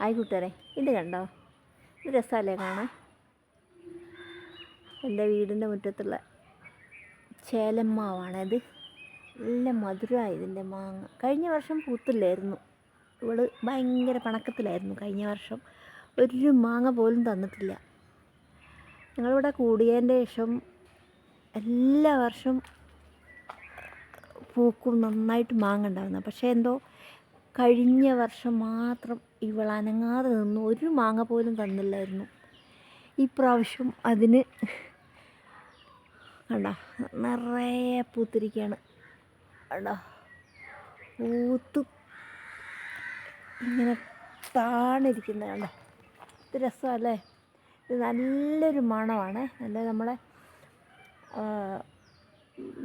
ആയി കൂട്ടുകാരെ ഇത് കണ്ടോ? ഇത് രസമല്ലേ കാണാൻ? എന്റെ വീടിന്റെ മുറ്റത്തുള്ള ചേലമ്മാവാണത്. നല്ല മധുരമായി ഇതിന്റെ മാങ്ങ. കഴിഞ്ഞ വർഷം പൂത്തില്ലായിരുന്നു. ഇവൾ ഭയങ്കര പണക്കത്തിലായിരുന്നു കഴിഞ്ഞ വർഷം. ഒരു മാങ്ങ പോലും തന്നിട്ടില്ല. ഞങ്ങളിവിടെ കൂടിയതിന്റെ ശേഷം എല്ലാ വർഷം പൂക്കും നന്നായിട്ട് മാങ്ങ ഉണ്ടാകുന്നത് പക്ഷേ എന്തോ കഴിഞ്ഞ വർഷം മാത്രം ഇവൾ അനങ്ങാതെ നിന്നു. ഒരു മാങ്ങ പോലും തന്നില്ലായിരുന്നു. ഈ പ്രാവശ്യം അതിന് കണ്ട നിറയെ പൂത്തിരിക്കുകയാണ്. കണ്ടോ പൂത്ത് ഇങ്ങനെ താണിരിക്കുന്നത് കണ്ടോ. ഇത് രസമല്ലേ? ഇത് നല്ലൊരു മണമാണ്. നല്ല നമ്മളെ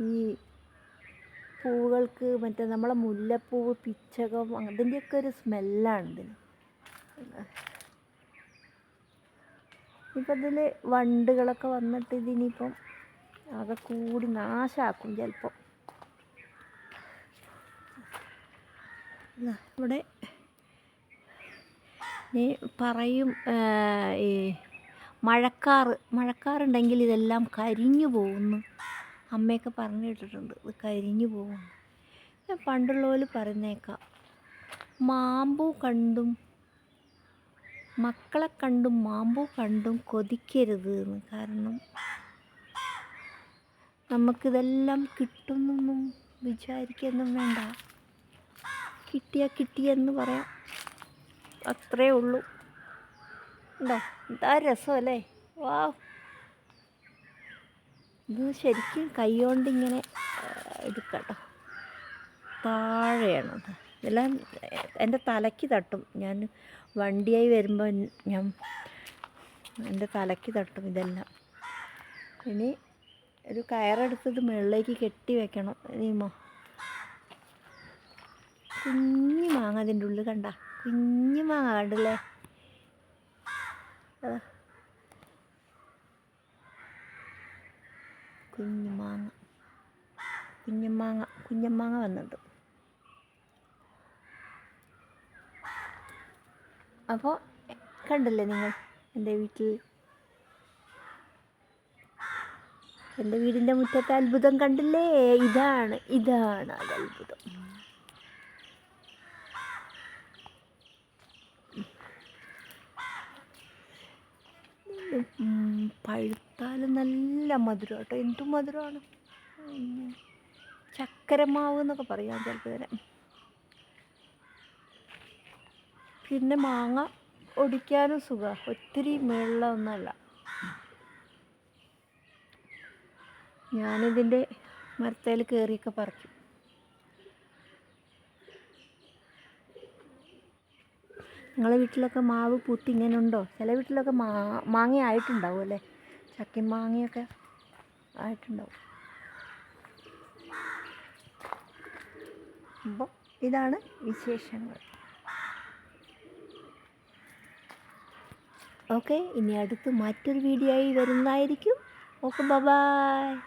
ഈ പൂവുകൾക്ക് മറ്റേ നമ്മളെ മുല്ലപ്പൂവ് പിച്ചകം അതിന്റെയൊക്കെ ഒരു സ്മെല്ലാണ് ഇതിന്. ഇപ്പം ഇതിൽ വണ്ടുകളൊക്കെ വന്നിട്ട് ഇതിനിപ്പം ആകെ കൂടി നാശാക്കും ചിലപ്പോൾ ഇവിടെ നീ പറയും ഈ മഴക്കാറ് മഴക്കാറുണ്ടെങ്കിൽ ഇതെല്ലാം കരിഞ്ഞു പോകുന്നു. അമ്മയൊക്കെ പറഞ്ഞു കേട്ടിട്ടുണ്ട് ഇത് കരിഞ്ഞു പോകുന്നു. പണ്ടുള്ളവർ പറയുന്നേക്കാം മാമ്പൂ കണ്ടും മക്കളെ കണ്ടും മാമ്പു കണ്ടും കൊതിക്കരുത് എന്ന് കാരണം നമുക്കിതെല്ലാം കിട്ടുന്നൊന്നും വിചാരിക്കൊന്നും വേണ്ട. കിട്ടിയാൽ കിട്ടിയെന്ന് പറയാം. അത്രേ ഉള്ളൂ. ഉണ്ടോ എന്താ രസമല്ലേ? വാ ഇത് ശരിക്കും കൈകൊണ്ട് ഇങ്ങനെ എടുക്കട്ടോ. താഴെയാണത്. ഇതെല്ലാം എന്റെ തലയ്ക്ക് തട്ടും. ഞാൻ വണ്ടിയായി വരുമ്പോൾ ഞാൻ എന്റെ തലയ്ക്ക് തട്ടും ഇതെല്ലാം. ഇനി ഒരു കയറെടുത്തത് മുകളിലേക്ക് കെട്ടി വെക്കണം. ഇനിമോ കുഞ്ഞു മാങ്ങ അതിന്റെ ഉള്ളിൽ കണ്ട. കുഞ്ഞു മാങ്ങ കണ്ടല്ലേ? കുഞ്ഞു മാങ്ങ. കുഞ്ഞമ്മാങ്ങ കുഞ്ഞമ്മാങ്ങ വന്നിട്ട് അപ്പോൾ കണ്ടല്ലേ നിങ്ങൾ എന്റെ വീട്ടിൽ? എന്റെ വീടിന്റെ മുറ്റത്തെ അത്ഭുതം കണ്ടില്ലേ? ഇതാണ് ഇതാണ് അത് അത്ഭുതം. പഴുത്താലും നല്ല മധുരം കേട്ടോ. എന്തും മധുരമാണ്? ചക്കരമാവ് എന്നൊക്കെ പറയാം ചിലപ്പോൾ ഇതിനെ പിന്നെ മാങ്ങ ഒടിക്കാനും സുഖമാണ് ഒത്തിരി മേളിലൊന്നുമല്ല. ഞാനിതിന്റെ മരത്തേൽ കയറിയൊക്കെ പറിക്കും. നിങ്ങളെ വീട്ടിലൊക്കെ മാവ് പൂത്തി ഇങ്ങനെ ഉണ്ടോ ചില വീട്ടിലൊക്കെ മാ മാങ്ങ ആയിട്ടുണ്ടാവും അല്ലേ? ചക്കി മാങ്ങയൊക്കെ ആയിട്ടുണ്ടാവും. അപ്പോൾ ഇതാണ് വിശേഷങ്ങൾ. ഓക്കെ ഇനി അടുത്ത് മറ്റൊരു വീഡിയോ ആയി വരുന്നതായിരിക്കും. Okay bye